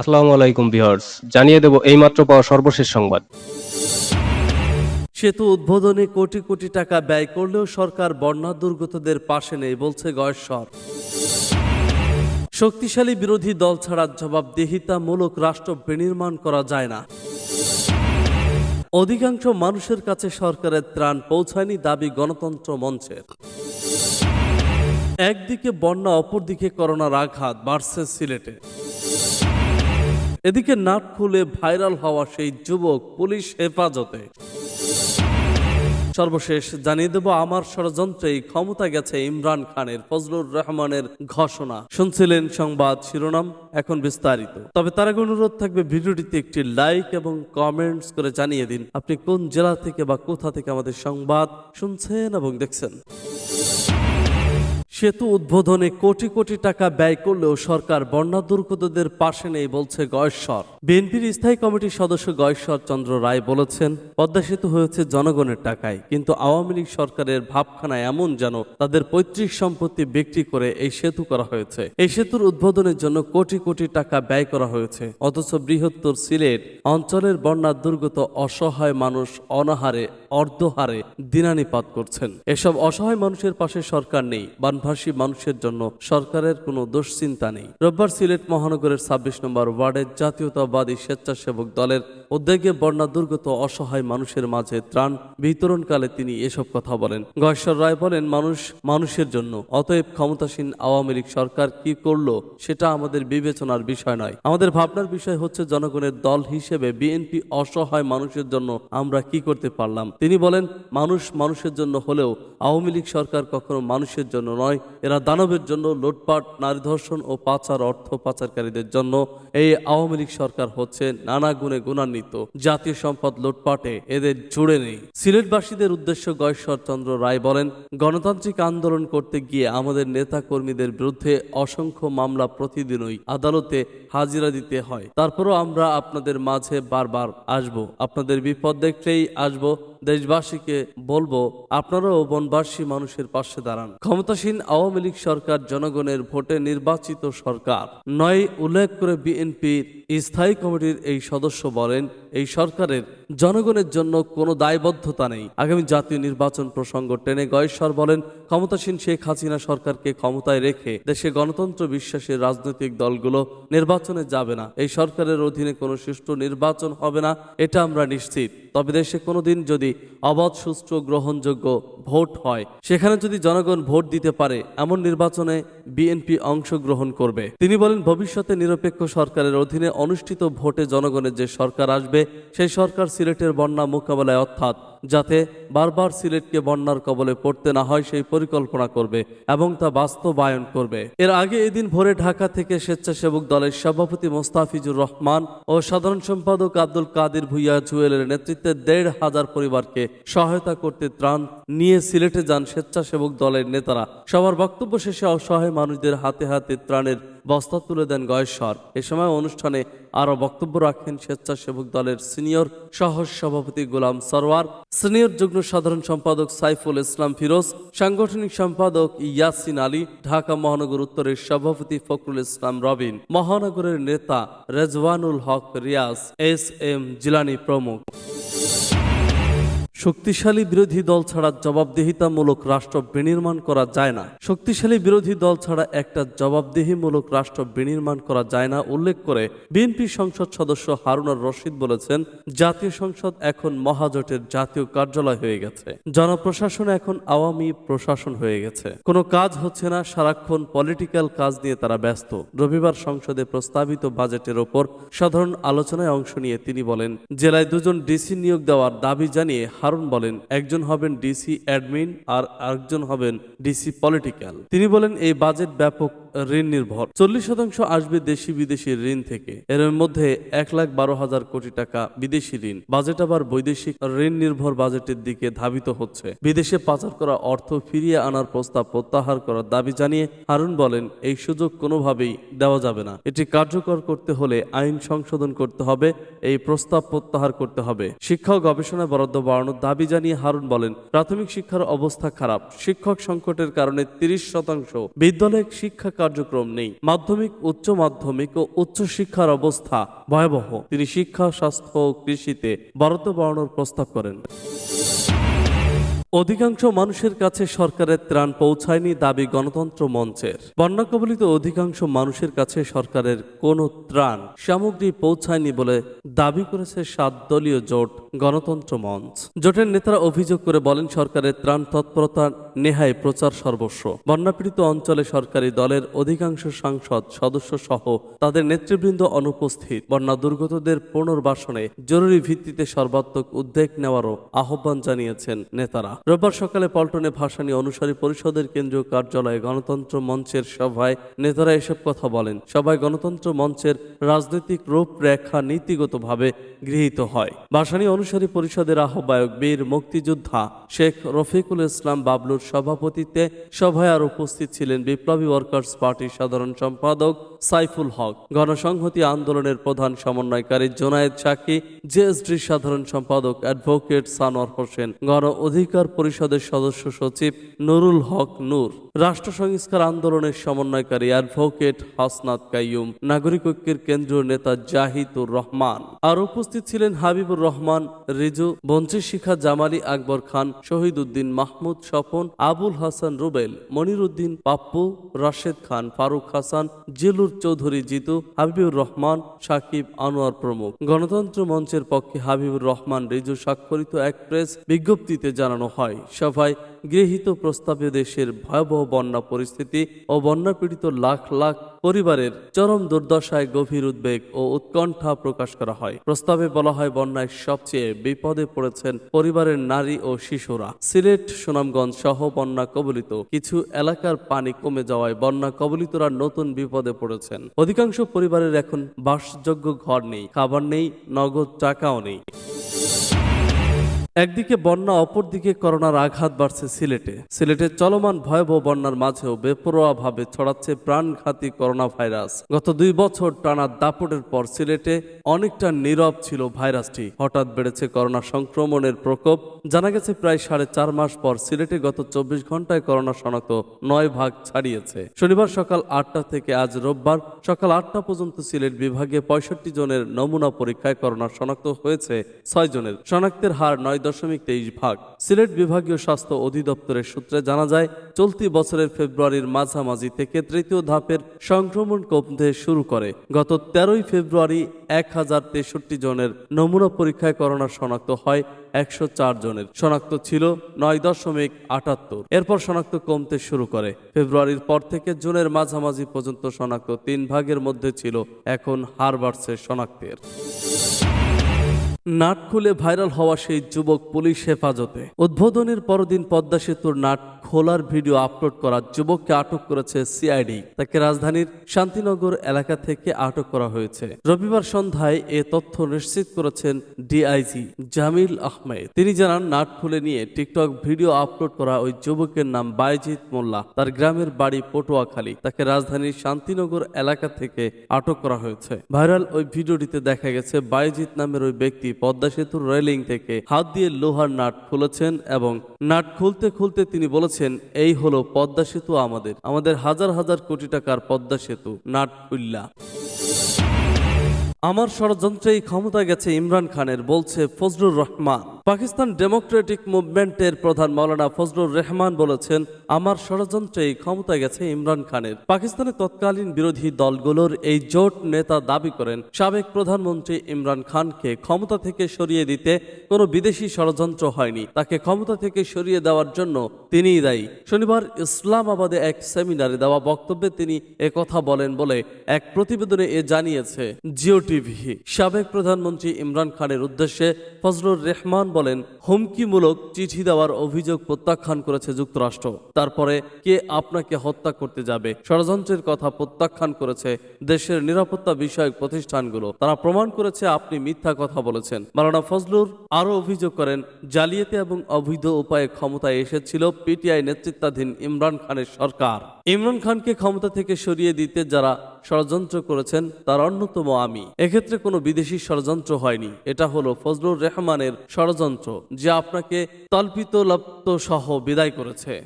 আসসালামু আলাইকুম ভিউয়ার্স, জানিয়ে দেব এইমাত্র পাওয়া সর্বশেষ সংবাদ। সেতু উদ্বোধনে কোটি কোটি টাকা ব্যয় করলেও সরকার বন্যা দুর্গতদের পাশে নেই বলছে গয়েশ্বর। শক্তিশালী বিরোধী দল ছাড়া জবাবদিহিতামূলক রাষ্ট্র বিনির্মাণ করা যায় না। অধিকাংশ মানুষের কাছে সরকারের ত্রাণ পৌঁছায়নি দাবি গণতন্ত্র মঞ্চের। একদিকে বন্যা, অপরদিকে করোনার আঘাত বাড়ছে সিলেটে। এদিকে নাট খুলে ভাইরাল হওয়া সেই যুবক পুলিশ হেফাজতে। সর্বশেষ জানিয়ে দেব, আমার ষড়যন্ত্রেই ক্ষমতা গেছে ইমরান খানের ফজলুর রহমানের ঘোষণা। শুনছিলেন সংবাদ শিরোনাম, এখন বিস্তারিত। তবে তার আগে অনুরোধ থাকবে, ভিডিওটিতে একটি লাইক এবং কমেন্টস করে জানিয়ে দিন, আপনি কোন জেলা থেকে বা কোথা থেকে আমাদের সংবাদ শুনছেন এবং দেখছেন। সেতু উদ্বোধনে কোটি কোটি টাকা ব্যয় করলেও সরকার বন্যা দুর্গতদের পাশে নেই বলছে গয়েশ্বর। বিএনপির স্থায়ী কমিটির সদস্য গয়েশ্বর চন্দ্র রায় বলেছেন, পদ্মা সেতু হয়েছে জনগণের টাকায়, কিন্তু আওয়ামী লীগ সরকারের ভাবখানা এমন যেন তাদের পৈতৃক সম্পত্তি বিক্রি করে এই সেতু করা হয়েছে। এই সেতুর উদ্বোধনের জন্য কোটি কোটি টাকা ব্যয় করা হয়েছে, অথচ বৃহত্তর সিলেট অঞ্চলের বন্যা দুর্গত অসহায় মানুষ অনাহারে অর্ধহারে দিনানিপাত করছেন। এসব অসহায় মানুষের পাশে সরকার নেই, বানভাসী মানুষের জন্য সরকারের কোনো দুশ্চিন্তা নেই। রোববার সিলেট মহানগরের ছাব্বিশ নম্বর ওয়ার্ডের জাতীয়তাবাদী স্বেচ্ছাসেবক দলের উদ্যোগে বন্যা দুর্গত অসহায় মানুষের মাঝে ত্রাণ বিতরণকালে তিনি এসব কথা বলেন। গয়েশ্বর রায় বলেন, মানুষ, মানুষের জন্য। অতএব ক্ষমতাসীন আওয়ামী লীগ সরকার কি করল, সেটা আমাদের বিবেচনার বিষয় নয়। আমাদের ভাবনার বিষয় হচ্ছে জনগণের দল হিসেবে বিএনপি অসহায় মানুষের জন্য আমরা কি করতে পারলাম? তিনি বলেন, মানুষ মানুষের জন্য হলেও আওয়ামী লীগ সরকার কখনো মানুষের জন্য নয়, এরা দানবের জন্য লুটপাট, নারী ধর্ষণ ও পাচার, অর্থ পাচারকারীদের জন্য এই আওয়ামী লীগ সরকার হচ্ছে নানা গুণে গুণান্বিত। জাতীয় সম্পদ লুটপাটে এদের জুড়ে নেই। সিলেটবাসীদের উদ্দেশ্য গয়েশ্বর চন্দ্র রায় বলেন, গণতান্ত্রিক আন্দোলন করতে গিয়ে আমাদের নেতা কর্মীদের বিরুদ্ধে অসংখ্য মামলা প্রতিদিনই আদালতে হাজিরা দিতে হয়। তারপরও আমরা আপনাদের মাঝে বারবার আসব। আপনাদের বিপদ দেখলেই আসব। দেশবাসীকে বলব, আপনারাও বনবাসী মানুষের পাশে দাঁড়ান। ক্ষমতাসীন আওয়ামী লীগ সরকার জনগণের ভোটে নির্বাচিত সরকার। নয়, উল্লেখ করে বিএনপির স্থায়ী কমিটির এই সদস্য বলেন এই সরকারের জনগণের জন্য কোনো দায়বদ্ধতা নেই। আগামী জাতীয় নির্বাচন প্রসঙ্গ টেনে গয়েশ্বর বলেন, ক্ষমতাসীন শেখ হাসিনা সরকারকে ক্ষমতায় রেখে দেশে গণতন্ত্র বিশ্বাসের রাজনৈতিক দলগুলো নির্বাচনে যাবে না। এই সরকারের অধীনে কোনো সুষ্ঠু নির্বাচন হবে না, এটা আমরা নিশ্চিত। তবে দেশে কোনোদিন যদি অবাধ, সুষ্ঠু, গ্রহণযোগ্য ভোট হয়, সেখানে যদি জনগণ ভোট দিতে পারে, এমন নির্বাচনে বিএনপি অংশগ্রহণ করবে। তিনি বলেন, ভবিষ্যতে নিরপেক্ষ সরকারের অধীনে অনুষ্ঠিত ভোটে জনগণের যে সরকার আসবে সেই সরকার সিলেটের বন্যা মোকাবেলায় অর্থাৎ যাতে বারবার সিলেটকে বন্যার কবলে পড়তে না হয় সেই পরিকল্পনা করবে এবং তা বাস্তবায়ন করবে। এর আগে এদিন ভোরে ঢাকা থেকে স্বেচ্ছাসেবক দলের সভাপতি মোস্তাফিজুর রহমান ও সাধারণ সম্পাদক আব্দুল কাদির ভুইয়া জুয়েলের নেতৃত্বে দেড় হাজার পরিবারকে সহায়তা করতে ত্রাণ নিয়ে সিলেটে যান স্বেচ্ছাসেবক দলের নেতারা। সবার বক্তব্য শেষে অসহায় মানুষদের হাতে হাতে ত্রাণের বস্তা তুলে দেন গয়েশ্বর। এ সময় অনুষ্ঠানে আরও বক্তব্য রাখেন স্বেচ্ছাসেবক দলের সিনিয়র সহ সভাপতি গোলাম সরওয়ার, সিনিয়র যুগ্ম সাধারণ সম্পাদক সাইফুল ইসলাম ফিরোজ, সাংগঠনিক সম্পাদক ইয়াসিন আলী, ঢাকা মহানগর উত্তরের সভাপতি ফখরুল ইসলাম রবিন, মহানগরের নেতা রেজওয়ানুল হক রিয়াজ, এস এম জিলানি প্রমুখ। শক্তিশালী বিরোধী দল ছাড়া জবাবদিহিতামূলক রাষ্ট্র বিনির্মাণ করা যায় না। শক্তিশালী বিরোধী দল ছাড়া একটা জবাবদিহিমূলক রাষ্ট্র বিনির্মাণ করা যায় না, উল্লেখ করে বিএনপি সংসদ সদস্য হারুনার রশিদ বলেছেন, জাতীয় সংসদ এখন মহাজোটের জাতীয় কার্যালয় হয়ে গেছে। জনপ্রশাসন এখন আওয়ামী প্রশাসন হয়ে গেছে। কোনো কাজ হচ্ছে না, সারাক্ষণ পলিটিক্যাল কাজ নিয়ে তারা ব্যস্ত। রবিবার সংসদে প্রস্তাবিত বাজেটের ওপর সাধারণ আলোচনায় অংশ নিয়ে তিনি বলেন, জেলায় দুজন ডিসি নিয়োগ দেওয়ার দাবি জানিয়ে হারুন বলেন, একজন হবেন ডিসি অ্যাডমিন আর আরেকজন হবেন ডিসি পলিটিক্যাল। তিনি বলেন, এই বাজেট ব্যাপক ঋণ নির্ভর চল্লিশ শতাংশ আসবে দেশি বিদেশি ঋণ থেকে। এর মধ্যে এক লাখ বারো হাজার কোটি টাকা বিদেশি ঋণ। বাজেট আবার বৈদেশিক ঋণ নির্ভর বাজেটের দিকে ধাবিত হচ্ছে। বিদেশে পাচার করা অর্থ ফিরিয়ে আনার প্রস্তাব প্রত্যাহার করার দাবি জানিয়ে হারুন বলেন, এই সুযোগ কোনোভাবেই দেওয়া যাবে না। এটি কার্যকর করতে হলে আইন সংশোধন করতে হবে, এই প্রস্তাব প্রত্যাহার করতে হবে। শিক্ষা ও গবেষণা বরাদ্দ বাড়ানোর দাবি জানিয়ে হারুন বলেন, প্রাথমিক শিক্ষার অবস্থা খারাপ। শিক্ষক সংকটের কারণে তিরিশ শতাংশ বিদ্যালয় শিক্ষা কার্যক্রম নেই। মাধ্যমিক, উচ্চ মাধ্যমিক ও উচ্চশিক্ষার অবস্থা ভয়াবহ। তিনি শিক্ষা, স্বাস্থ্য ও কৃষিতে বরাদ্দ বাড়ানোর প্রস্তাব করেন। অধিকাংশ মানুষের কাছে সরকারের ত্রাণ পৌঁছায়নি দাবি গণতন্ত্র মঞ্চের। বন্যা কবলিত অধিকাংশ মানুষের কাছে সরকারের কোনো ত্রাণ সামগ্রী পৌঁছায়নি বলে দাবি করেছে সাত দলীয় জোট গণতন্ত্র মঞ্চ। জোটের নেতারা অভিযোগ করে বলেন, সরকারের ত্রাণ তৎপরতা নেহায় প্রচার সর্বস্ব। বন্যাপীড়িত অঞ্চলে সরকারি দলের অধিকাংশ সাংসদ, সদস্য সহ তাদের নেতৃবৃন্দ অনুপস্থিত। বন্যা দুর্গতদের পুনর্বাসনে জরুরি ভিত্তিতে সর্বাত্মক উদ্যোগ নেওয়ারও আহ্বান জানিয়েছেন নেতারা। রোববার সকালে পল্টনে ভাসানী অনুসারী পরিষদের কেন্দ্রীয় কার্যালয়ে গণতন্ত্র মঞ্চের সভায় নেতারা এসব কথা বলেন। সভায় গণতন্ত্র মঞ্চের রাজনৈতিক রূপরেখা নীতিগতভাবে গৃহীত হয়। ভাসানী অনুসারী পরিষদের আহ্বায়ক বীর মুক্তিযোদ্ধা শেখ রফিকুল ইসলাম বাবলুর সভাপতিত্বে সভায় আর উপস্থিত ছিলেন বিপ্লবী ওয়ার্কার্স পার্টির সাধারণ সম্পাদক সাইফুল হক, গণসংহতি আন্দোলনের প্রধান সমন্বয়কারী জোনায়েদ সাকি, জেএসডির সাধারণ সম্পাদক অ্যাডভোকেট সানোয়ার হোসেন, গণ অধিকার পরিষদের সদস্য সচিব নুরুল হক নূর। রাষ্ট্র সংস্কার আন্দোলনের সমন্বয়কারী অ্যাডভোকেট হাসনাত কাইয়ুম, নাগরিক ঐক্যের কেন্দ্রীয় নেতা জাহিদুর রহমান, আর উপস্থিত ছিলেন হাবিবুর রহমান, রিজু বঞ্চি শিখা জামালি আকবর খান শহীদ উদ্দিন মাহমুদ স্বপন, আবুল হাসান রুবেল মনির উদ্দিন পাপ্পু, রাশেদ খান, ফারুক হাসান, জিলুর চৌধুরী জিতু, হাবিবুর রহমান, সাকিব আনোয়ার প্রমুখ। গণতন্ত্র মঞ্চের পক্ষে হাবিবুর রহমান রিজু স্বাক্ষরিত এক প্রেস বিজ্ঞপ্তিতে জানানো হয়। সভায় গৃহীত প্রস্তাবে দেশের ভয়াবহ বন্যা পরিস্থিতি ও বন্যা পীড়িত লাখ লাখ পরিবারের চরম দুর্দশায় গভীর উদ্বেগ ও উৎকণ্ঠা প্রকাশ করা হয়। প্রস্তাবে বলা হয়, বন্যায় সবচেয়ে বিপদে পড়েছেন পরিবারের নারী ও শিশুরা। সিলেট, সুনামগঞ্জ সহ বন্যা কবলিত কিছু এলাকার পানি কমে যাওয়ায় বন্যা কবলিতরা নতুন বিপদে পড়েছেন। অধিকাংশ পরিবারের এখন বাসযোগ্য ঘর নেই, খাবার নেই, নগদ টাকাও নেই। একদিকে বন্যা, অপরদিকে করোনার আঘাত বাড়ছে সিলেটে। সিলেটের চলমান ভয়াবহ বন্যার মাঝেও বেপরোয়াভাবে ছড়াচ্ছে প্রাণঘাতী করোনা ভাইরাস গত দুই বছর টানা দাপটের পর সিলেটে অনেকটা নীরব ছিল ভাইরাসটি। হঠাৎ বেড়েছে করোনা সংক্রমণের প্রকোপ। জানা গেছে, প্রায় সাড়ে চার মাস পর সিলেটে গত চব্বিশ ঘন্টায় করোনা শনাক্ত নয় ভাগ ছাড়িয়েছে। শনিবার সকাল আটটা থেকে আজ রোববার সকাল আটটা পর্যন্ত সিলেট বিভাগে পঁয়ষট্টি জনের নমুনা পরীক্ষায় করোনা শনাক্ত হয়েছে ছয় জনের। শনাক্তের হার নয় দশমিক তেইশ ভাগ। সিলেট বিভাগীয় স্বাস্থ্য অধিদপ্তরের সূত্রে জানা যায়, চলতি বছরের ফেব্রুয়ারির মাঝামাঝি থেকে তৃতীয় ধাপের সংক্রমণ কমতে শুরু করে। গত তেরোই ফেব্রুয়ারি এক হাজার তেষট্টি জনের নমুনা পরীক্ষায় করোনা শনাক্ত হয় একশো চার জনের। শনাক্ত ছিল নয় দশমিক আটাত্তর। এরপর শনাক্ত কমতে শুরু করে। ফেব্রুয়ারির পর থেকে জুনের মাঝামাঝি পর্যন্ত শনাক্ত তিন ভাগের মধ্যে ছিল এখন হার বাড়ছে শনাক্তের। নাট খুলে ভাইরাল হওয়া সেই যুবক পুলিশ হেফাজতে। উদ্বোধনের পরদিন পদ্মা সেতুর নাট খোলার ভিডিও আপলোড করা যুবককে আটক করেছে সিআইডি। তাকে রাজধানীর শান্তিনগর এলাকা থেকে আটক করা হয়েছে। রবিবার সন্ধ্যায় এ তথ্য নিশ্চিত করেছেন ডিআইজি জামিল আহমেদ। তিনি জানান নাট খুলে নিয়ে টিকটক ভিডিও আপলোড করা ওই যুবকের নাম বাইজিৎ মোল্লা। তার গ্রামের বাড়ি পটুয়াখালী। তাকে রাজধানীর শান্তিনগর এলাকা থেকে আটক করা হয়েছে। ভাইরাল ওই ভিডিওটিতে দেখা গেছে, বাইজিৎ নামের ওই ব্যক্তি পদ্মা সেতুর রেলিং থেকে হাত দিয়ে লোহার নাট খুলেছেন এবং নাট খুলতে খুলতে তিনি বলেছেন, এই হলো পদ্মা সেতু আমাদের। আমাদের হাজার হাজার কোটি টাকার পদ্মা সেতু। নাট উল্লা আমার ষড়যন্ত্রেই ক্ষমতা গেছে ইমরান খানের, বলছে ফজলুর রহমান। পাকিস্তান ডেমোক্রেটিক মুভমেন্টের প্রধান মাওলানা ফজলুর রহমান বলেছেন, আমার ষড়যন্ত্রেই ক্ষমতা গেছে ইমরান খানের। পাকিস্তানের তৎকালীন বিরোধী দলগুলোর এই জোট নেতা দাবি করেন, সাবেক প্রধানমন্ত্রী ইমরান খানকে ক্ষমতা থেকে সরিয়ে দিতে কোনো বিদেশি ষড়যন্ত্র হয়নি। তাকে ক্ষমতা থেকে সরিয়ে দেওয়ার জন্য তিনিই দায়ী। শনিবার ইসলামাবাদে এক সেমিনারে দেওয়া বক্তব্যে তিনি একথা বলেন বলে এক প্রতিবেদনে এ জানিয়েছে। জিও টিভি, সাবেক প্রধানমন্ত্রী ইমরান খানের উদ্দেশ্যে ফজলুর রহমান বলেন, হুমকিমূলক চিঠি দেওয়ার অভিযোগ প্রত্যাখ্যান করেছে যুক্তরাষ্ট্র। তারপরে, কে আপনাকে হত্যা করতে যাবে? ষড়যন্ত্রের কথা প্রত্যাখ্যান করেছে দেশের নিরাপত্তা বিষয়ক প্রতিষ্ঠানগুলো। তারা প্রমাণ করেছে আপনি মিথ্যা কথা বলেছেন। মালানা ফজলুর আরও অভিযোগ করেন, জালিয়াতি এবং অবৈধ উপায়ে ক্ষমতায় এসেছিল পিটিআই নেতৃত্বাধীন ইমরান খানের সরকার। ইমরান খানকে ক্ষমতা থেকে সরিয়ে দিতে যারা ষড়যন্ত্র করেছেন, তার অন্যতম আমি। এক্ষেত্রে কোনো বিদেশি ষড়যন্ত্র হয়নি। এটা হলো ফজলুর রহমানের ষড়যন্ত্র, যে আপনাকে তল্পিত লপ্ত সহ বিদায় করেছে।